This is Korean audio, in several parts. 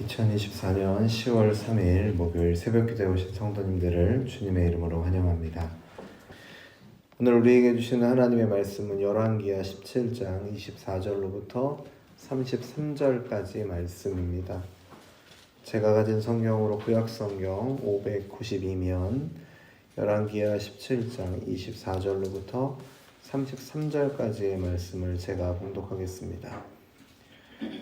2024년 10월 3일 목요일 새벽 기도에 오신 성도님들을 주님의 이름으로 환영합니다. 오늘 우리에게 주시는 하나님의 말씀은 열왕기하 17장 24절로부터 33절까지 말씀입니다. 제가 가진 성경으로 구약 성경 592면 열왕기하 17장 24절로부터 33절까지의 말씀을 제가 봉독하겠습니다.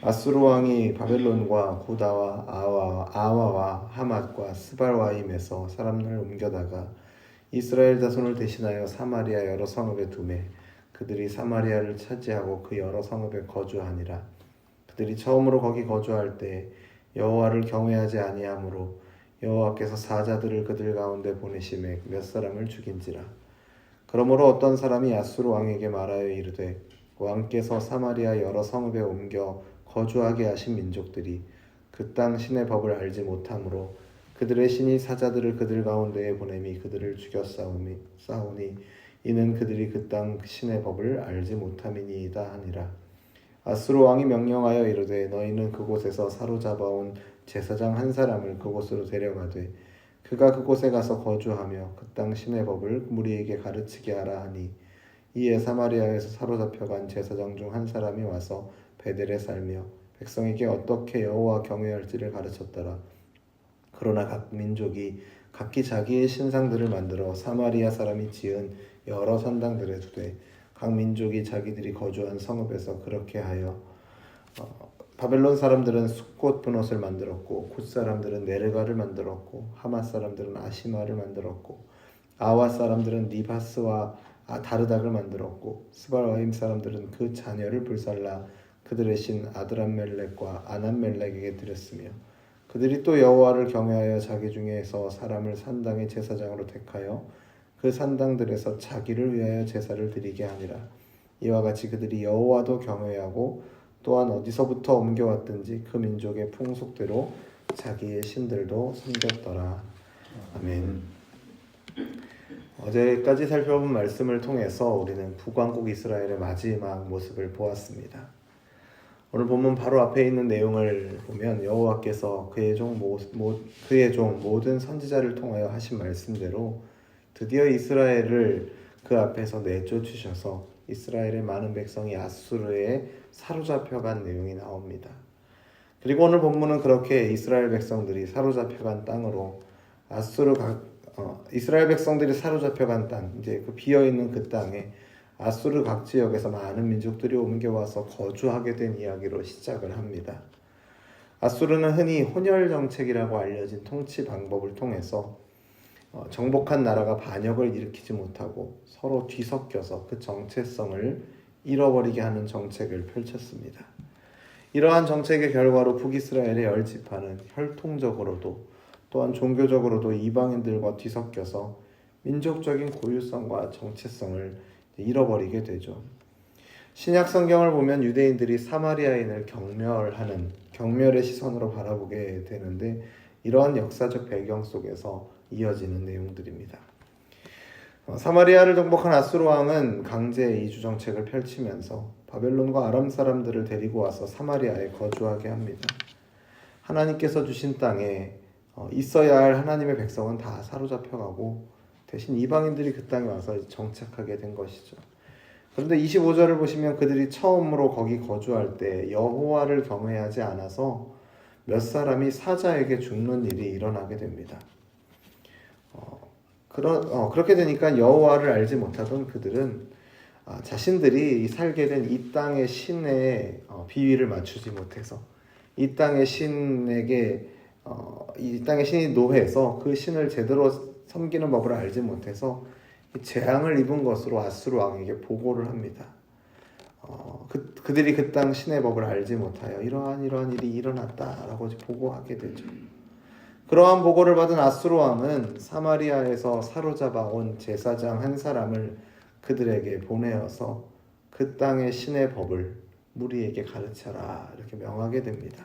아수르 왕이 바벨론과 구다와 아와, 아와와 하맛과 스발와임에서 사람을 옮겨다가 이스라엘 자손을 대신하여 사마리아 여러 성읍에 두매 그들이 사마리아를 차지하고 그 여러 성읍에 거주하니라. 그들이 처음으로 거기 거주할 때 여호와를 경외하지 아니하므로 여호와께서 사자들을 그들 가운데 보내심에 몇 사람을 죽인지라. 그러므로 어떤 사람이 아수르 왕에게 말하여 이르되 왕께서 사마리아 여러 성읍에 옮겨 거주하게 하신 민족들이 그 땅 신의 법을 알지 못하므로 그들의 신이 사자들을 그들 가운데에 보냄이 그들을 죽여 싸우니 싸우니 이는 그들이 그 땅 신의 법을 알지 못함이니이다 하니라. 아수르 왕이 명령하여 이르되 너희는 그곳에서 사로잡아온 제사장 한 사람을 그곳으로 데려가되 그가 그곳에 가서 거주하며 그 땅 신의 법을 무리에게 가르치게 하라 하니 이에 사마리아에서 사로잡혀간 제사장 중 한 사람이 와서 베델에 살며 백성에게 어떻게 여호와 경외할지를 가르쳤더라. 그러나 각 민족이 각기 자기의 신상들을 만들어 사마리아 사람이 지은 여러 산당들에 두되 각 민족이 자기들이 거주한 성읍에서 그렇게 하여 어, 바벨론 사람들은 숫꽃 분옷을 만들었고 굿 사람들은 네르가를 만들었고 하맛 사람들은 아시마를 만들었고 아와 사람들은 니바스와 아, 다르닥을 만들었고 스발와임 사람들은 그 자녀를 불살라 그들의 신 아드람멜렉과 아남멜렉에게 드렸으며 그들이 또 여호와를 경외하여 자기 중에서 사람을 산당의 제사장으로 택하여 그 산당들에서 자기를 위하여 제사를 드리게 하니라 이와 같이 그들이 여호와도 경외하고 또한 어디서부터 옮겨왔든지 그 민족의 풍속대로 자기의 신들도 섬겼더라 아멘. 어제까지 살펴본 말씀을 통해서 우리는 북왕국 이스라엘의 마지막 모습을 보았습니다. 오늘 본문 바로 앞에 있는 내용을 보면 여호와께서 그의 종 모, 모, 그의 종 모든 선지자를 통하여 하신 말씀대로 드디어 이스라엘을 그 앞에서 내쫓으셔서 이스라엘의 많은 백성이 아수르에 사로잡혀간 내용이 나옵니다. 그리고 오늘 본문은 그렇게 이스라엘 백성들이 사로잡혀간 땅으로 아수르 각 어, 이스라엘 백성들이 사로잡혀간 땅, 이제 그 비어 있는 그 땅에 아수르 각 지역에서 많은 민족들이 옮겨와서 거주하게 된 이야기로 시작을 합니다. 아수르는 흔히 혼혈 정책이라고 알려진 통치 방법을 통해서 어, 정복한 나라가 반역을 일으키지 못하고 서로 뒤섞여서 그 정체성을 잃어버리게 하는 정책을 펼쳤습니다. 이러한 정책의 결과로 북이스라엘의 열 지파는 혈통적으로도 또한 종교적으로도 이방인들과 뒤섞여서 민족적인 고유성과 정체성을 잃어버리게 되죠. 신약 성경을 보면 유대인들이 사마리아인을 경멸하는 경멸의 시선으로 바라보게 되는데 이러한 역사적 배경 속에서 이어지는 내용들입니다. 어, 사마리아를 정복한 아수르 왕은 강제 이주 정책을 펼치면서 바벨론과 아람 사람들을 데리고 와서 사마리아에 거주하게 합니다. 하나님께서 주신 땅에 어, 있어야 할 하나님의 백성은 다 사로잡혀가고 대신 이방인들이 그 땅에 와서 정착하게 된 것이죠. 그런데 25절을 보시면 그들이 처음으로 거기 거주할 때 여호와를 경외하지 않아서 몇 사람이 사자에게 죽는 일이 일어나게 됩니다. 어, 그러, 어, 그렇게 되니까 여호와를 알지 못하던 그들은 아, 자신들이 살게 된 이 땅의 신의 어, 비위를 맞추지 못해서 이 땅의 신에게 어, 이 땅의 신이 노해서 그 신을 제대로 섬기는 법을 알지 못해서 재앙을 입은 것으로 아수르 왕에게 보고를 합니다. 어, 그, 그들이 그 땅 신의 법을 알지 못하여 이러한 이러한 일이 일어났다라고 보고하게 되죠. 그러한 보고를 받은 아수르 왕은 사마리아에서 사로잡아 온 제사장 한 사람을 그들에게 보내어서 그 땅의 신의 법을 무리에게 가르쳐라 이렇게 명하게 됩니다.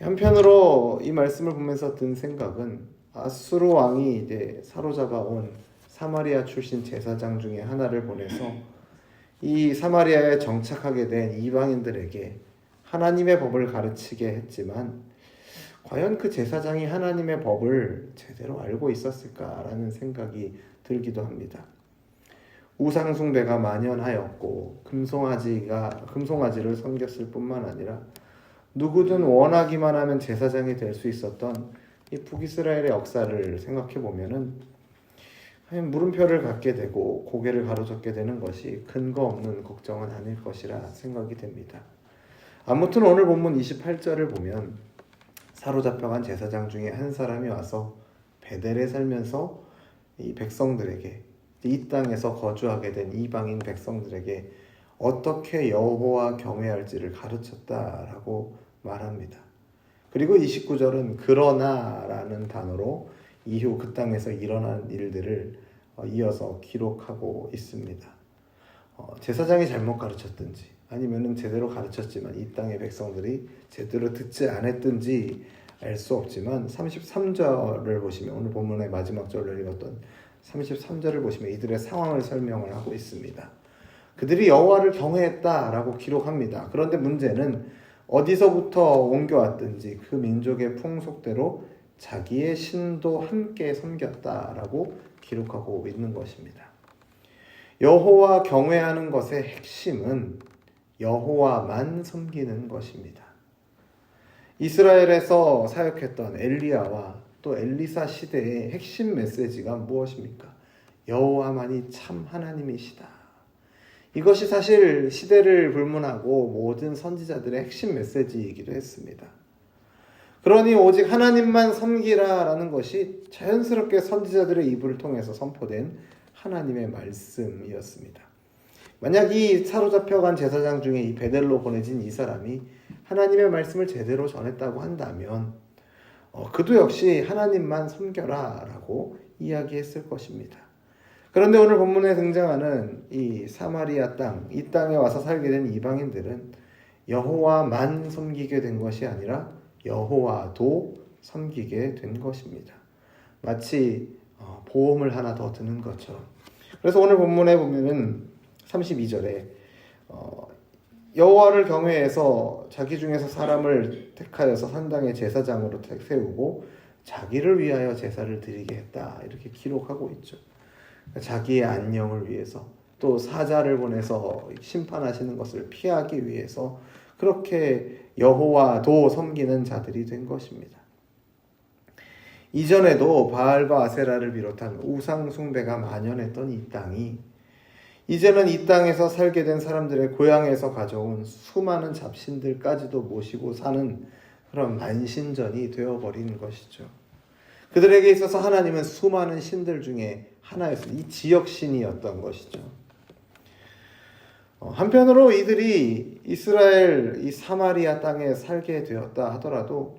한편으로 이 말씀을 보면서 든 생각은 아수르 왕이 이제 사로잡아 온 사마리아 출신 제사장 중에 하나를 보내서 이 사마리아에 정착하게 된 이방인들에게 하나님의 법을 가르치게 했지만 과연 그 제사장이 하나님의 법을 제대로 알고 있었을까라는 생각이 들기도 합니다. 우상 숭배가 만연하였고 금송아지가 금송아지를 섬겼을 뿐만 아니라 누구든 원하기만 하면 제사장이 될 수 있었던 이 북이스라엘의 역사를 생각해 보면은 물음표를 갖게 되고 고개를 가로젓게 되는 것이 근거 없는 걱정은 아닐 것이라 생각이 됩니다. 아무튼 오늘 본문 28절을 보면 사로잡혀간 제사장 중에 한 사람이 와서 베델에 살면서 이 백성들에게 이 땅에서 거주하게 된 이방인 백성들에게 어떻게 여호와 경외할지를 가르쳤다라고 말합니다. 그리고 29절은 그러나라는 단어로 이후 그 땅에서 일어난 일들을 어, 이어서 기록하고 있습니다. 어, 제사장이 잘못 가르쳤든지 아니면은 제대로 가르쳤지만 이 땅의 백성들이 제대로 듣지 않았든지 알 수 없지만 33절을 보시면 오늘 본문의 마지막 절을 읽었던 33절을 보시면 이들의 상황을 설명을 하고 있습니다. 그들이 여호와를 경외했다라고 기록합니다. 그런데 문제는 어디서부터 옮겨왔든지 그 민족의 풍속대로 자기의 신도 함께 섬겼다라고 기록하고 있는 것입니다. 여호와 경외하는 것의 핵심은 여호와만 섬기는 것입니다. 이스라엘에서 사역했던 엘리야와 또 엘리사 시대의 핵심 메시지가 무엇입니까? 여호와만이 참 하나님이시다. 이것이 사실 시대를 불문하고 모든 선지자들의 핵심 메시지이기도 했습니다. 그러니 오직 하나님만 섬기라라는 것이 자연스럽게 선지자들의 입을 통해서 선포된 하나님의 말씀이었습니다. 만약 이 사로잡혀간 제사장 중에 이 베델로 보내진 이 사람이 하나님의 말씀을 제대로 전했다고 한다면 어, 그도 역시 하나님만 섬겨라라고 이야기했을 것입니다. 그런데 오늘 본문에 등장하는 이 사마리아 땅, 이 땅에 와서 살게 된 이방인들은 여호와만 섬기게 된 것이 아니라 여호와도 섬기게 된 것입니다. 마치 어, 보험을 하나 더 드는 것처럼. 그래서 오늘 본문에 보면은 32절에 어, 여호와를 경외해서 자기 중에서 사람을 택하여서 산당의 제사장으로 세우고 자기를 위하여 제사를 드리게 했다 이렇게 기록하고 있죠. 자기의 안녕을 위해서 또 사자를 보내서 심판하시는 것을 피하기 위해서 그렇게 여호와도 섬기는 자들이 된 것입니다. 이전에도 바알과 아세라를 비롯한 우상 숭배가 만연했던 이 땅이 이제는 이 땅에서 살게 된 사람들의 고향에서 가져온 수많은 잡신들까지도 모시고 사는 그런 만신전이 되어버린 것이죠. 그들에게 있어서 하나님은 수많은 신들 중에 하나였습니다. 이 지역 신이었던 것이죠. 어, 한편으로 이들이 이스라엘 이 사마리아 땅에 살게 되었다 하더라도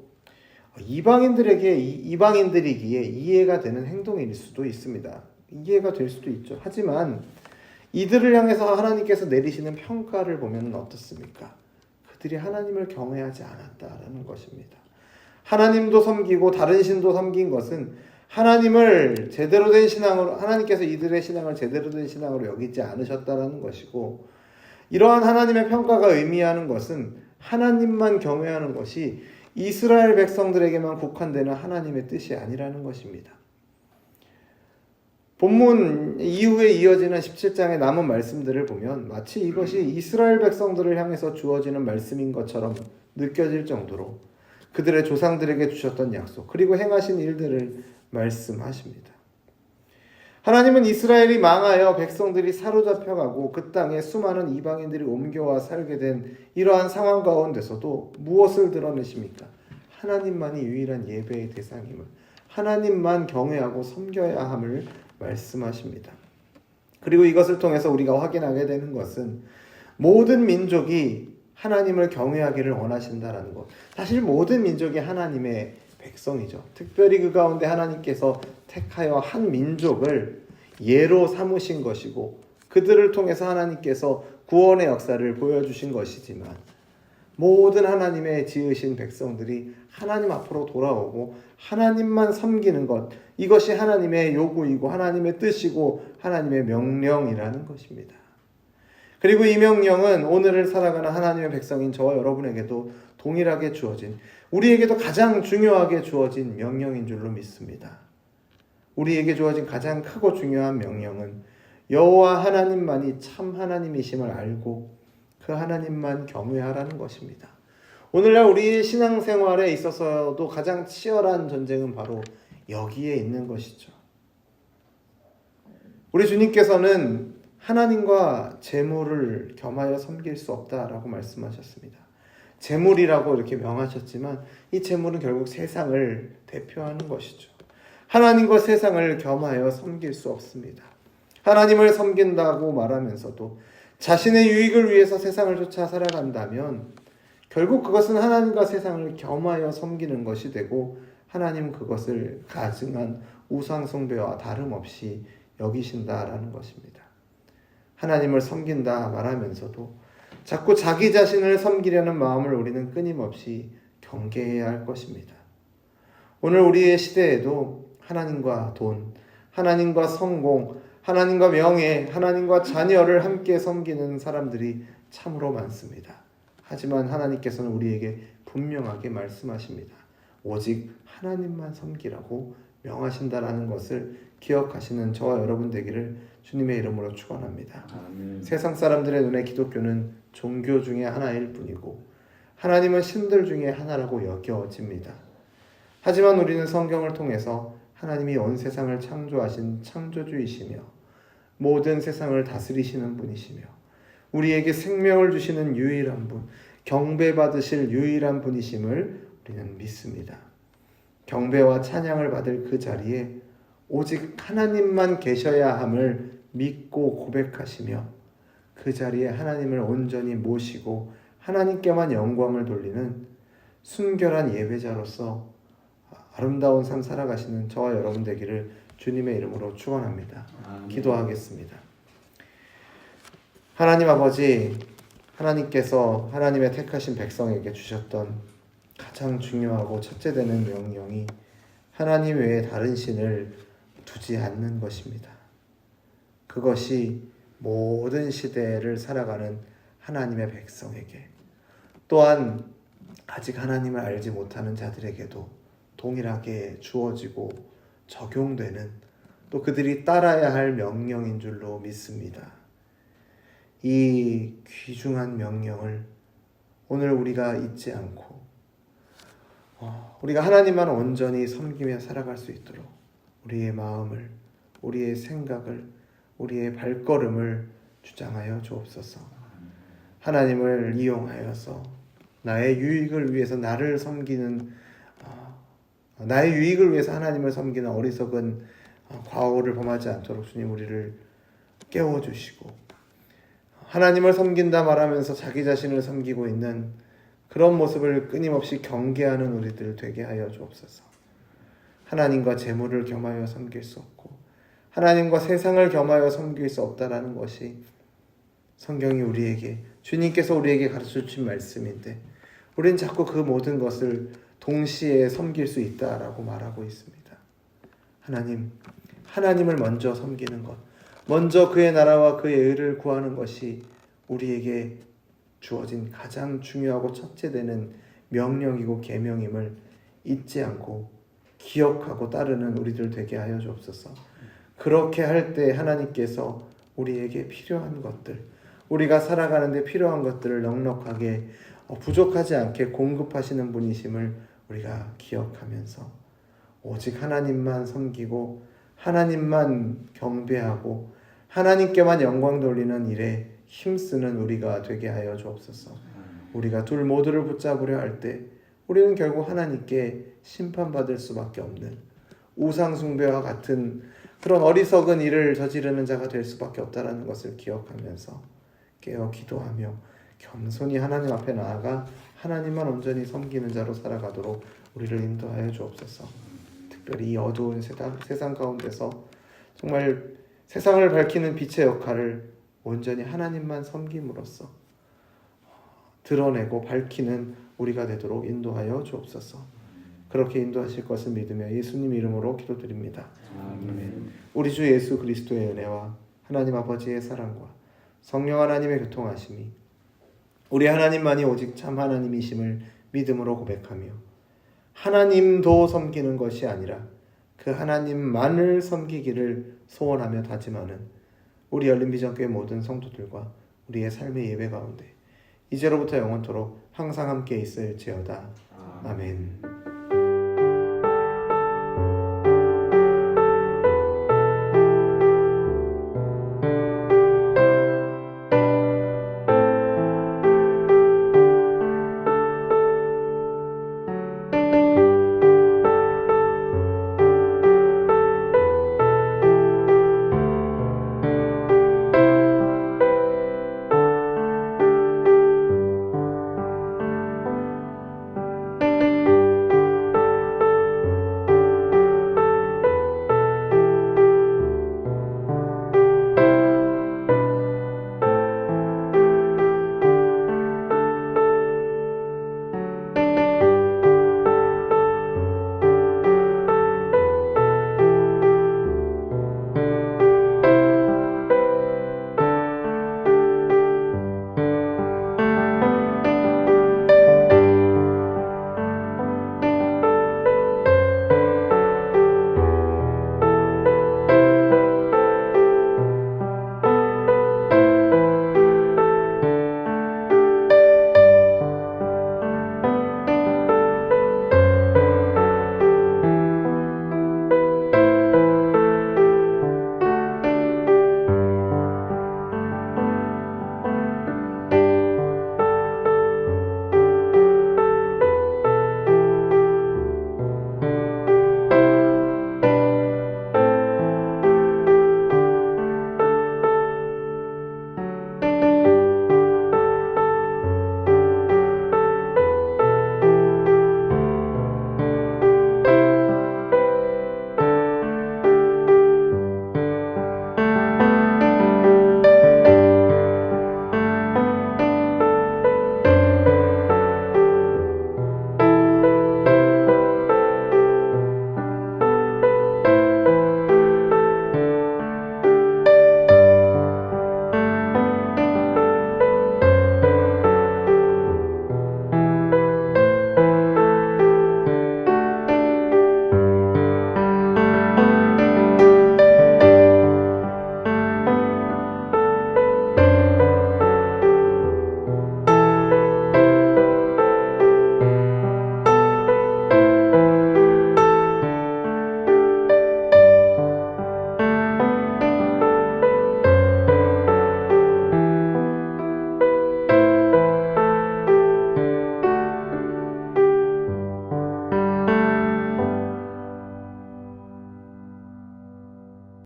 이방인들에게 이방인들이기에 이해가 되는 행동일 수도 있습니다. 이해가 될 수도 있죠. 하지만 이들을 향해서 하나님께서 내리시는 평가를 보면 어떻습니까? 그들이 하나님을 경외하지 않았다라는 것입니다. 하나님도 섬기고 다른 신도 섬긴 것은 하나님을 제대로 된 신앙으로 하나님께서 이들의 신앙을 제대로 된 신앙으로 여기지 않으셨다라는 것이고 이러한 하나님의 평가가 의미하는 것은 하나님만 경외하는 것이 이스라엘 백성들에게만 국한되는 하나님의 뜻이 아니라는 것입니다. 본문 이후에 이어지는 17장의 남은 말씀들을 보면 마치 이것이 이스라엘 백성들을 향해서 주어지는 말씀인 것처럼 느껴질 정도로 그들의 조상들에게 주셨던 약속 그리고 행하신 일들을 말씀하십니다. 하나님은 이스라엘이 망하여 백성들이 사로잡혀가고 그 땅에 수많은 이방인들이 옮겨와 살게 된 이러한 상황 가운데서도 무엇을 드러내십니까? 하나님만이 유일한 예배의 대상임을 하나님만 경외하고 섬겨야 함을 말씀하십니다. 그리고 이것을 통해서 우리가 확인하게 되는 것은 모든 민족이 하나님을 경외하기를 원하신다라는 것. 사실 모든 민족이 하나님의 백성이죠. 특별히 그 가운데 하나님께서 택하여 한 민족을 예로 삼으신 것이고 그들을 통해서 하나님께서 구원의 역사를 보여주신 것이지만 모든 하나님의 지으신 백성들이 하나님 앞으로 돌아오고 하나님만 섬기는 것 이것이 하나님의 요구이고 하나님의 뜻이고 하나님의 명령이라는 것입니다. 그리고 이 명령은 오늘을 살아가는 하나님의 백성인 저와 여러분에게도 동일하게 주어진 우리에게도 가장 중요하게 주어진 명령인 줄로 믿습니다. 우리에게 주어진 가장 크고 중요한 명령은 여호와 하나님만이 참 하나님이심을 알고 그 하나님만 경외하라는 것입니다. 오늘날 우리 신앙생활에 있어서도 가장 치열한 전쟁은 바로 여기에 있는 것이죠. 우리 주님께서는 하나님과 재물을 겸하여 섬길 수 없다라고 말씀하셨습니다. 재물이라고 이렇게 명하셨지만 이 재물은 결국 세상을 대표하는 것이죠. 하나님과 세상을 겸하여 섬길 수 없습니다. 하나님을 섬긴다고 말하면서도 자신의 유익을 위해서 세상을 쫓아 살아간다면 결국 그것은 하나님과 세상을 겸하여 섬기는 것이 되고 하나님 그것을 가증한 우상숭배와 다름없이 여기신다라는 것입니다. 하나님을 섬긴다 말하면서도 자꾸 자기 자신을 섬기려는 마음을 우리는 끊임없이 경계해야 할 것입니다. 오늘 우리의 시대에도 하나님과 돈, 하나님과 성공, 하나님과 명예, 하나님과 자녀를 함께 섬기는 사람들이 참으로 많습니다. 하지만 하나님께서는 우리에게 분명하게 말씀하십니다. 오직 하나님만 섬기라고 명하신다라는 것을 기억하시는 저와 여러분 되기를 주님의 이름으로 축원합니다. 세상 사람들의 눈에 기독교는 종교 중에 하나일 뿐이고 하나님은 신들 중에 하나라고 여겨집니다. 하지만 우리는 성경을 통해서 하나님이 온 세상을 창조하신 창조주이시며 모든 세상을 다스리시는 분이시며 우리에게 생명을 주시는 유일한 분, 경배받으실 유일한 분이심을 우리는 믿습니다. 경배와 찬양을 받을 그 자리에 오직 하나님만 계셔야 함을 믿고 고백하시며 그 자리에 하나님을 온전히 모시고 하나님께만 영광을 돌리는 순결한 예배자로서 아름다운 삶 살아가시는 저와 여러분 되기를 주님의 이름으로 축원합니다. 기도하겠습니다. 하나님 아버지, 하나님께서 하나님의 택하신 백성에게 주셨던 가장 중요하고 첫째 되는 명령이 하나님 외에 다른 신을 두지 않는 것입니다. 그것이 모든 시대를 살아가는 하나님의 백성에게 또한 아직 하나님을 알지 못하는 자들에게도 동일하게 주어지고 적용되는 또 그들이 따라야 할 명령인 줄로 믿습니다. 이 귀중한 명령을 오늘 우리가 잊지 않고 어, 우리가 하나님만 온전히 섬기며 살아갈 수 있도록 우리의 마음을, 우리의 생각을, 우리의 발걸음을 주장하여 주옵소서. 하나님을 이용하여서 나의 유익을 위해서 나를 섬기는 어, 나의 유익을 위해서 하나님을 섬기는 어리석은 어, 과오를 범하지 않도록 주님 우리를 깨워 주시고 하나님을 섬긴다 말하면서 자기 자신을 섬기고 있는 그런 모습을 끊임없이 경계하는 우리들 되게 하여 주옵소서. 하나님과 재물을 겸하여 섬길 수 없고 하나님과 세상을 겸하여 섬길 수 없다라는 것이 성경이 우리에게 주님께서 우리에게 가르쳐 주신 말씀인데 우리는 자꾸 그 모든 것을 동시에 섬길 수 있다라고 말하고 있습니다. 하나님, 하나님을 먼저 섬기는 것, 먼저 그의 나라와 그의 의를 구하는 것이 우리에게 주어진 가장 중요하고 첫째 되는 명령이고 계명임을 잊지 않고 기억하고 따르는 우리들 되게 하여 주옵소서. 그렇게 할 때 하나님께서 우리에게 필요한 것들, 우리가 살아가는데 필요한 것들을 넉넉하게 어, 부족하지 않게 공급하시는 분이심을 우리가 기억하면서 오직 하나님만 섬기고 하나님만 경배하고 하나님께만 영광 돌리는 일에 힘쓰는 우리가 되게 하여 주옵소서. 우리가 둘 모두를 붙잡으려 할 때 우리는 결국 하나님께 심판받을 수밖에 없는 우상숭배와 같은 그런 어리석은 일을 저지르는 자가 될 수밖에 없다라는 것을 기억하면서 깨어 기도하며 겸손히 하나님 앞에 나아가 하나님만 온전히 섬기는 자로 살아가도록 우리를 인도하여 주옵소서. 특별히 이 어두운 세상, 세상 가운데서 정말 세상을 밝히는 빛의 역할을 온전히 하나님만 섬김으로써 드러내고 밝히는 우리가 되도록 인도하여 주옵소서. 그렇게 인도하실 것을 믿으며 예수님 이름으로 기도드립니다. 아멘. 우리 주 예수 그리스도의 은혜와 하나님 아버지의 사랑과 성령 하나님의 교통하심이 우리 하나님만이 오직 참 하나님이심을 믿음으로 고백하며 하나님도 섬기는 것이 아니라 그 하나님만을 섬기기를 소원하며 다짐하는 우리 열린 비전교회 모든 성도들과 우리의 삶의 예배 가운데 이제로부터 영원토록 항상 함께 있을지어다. 아멘.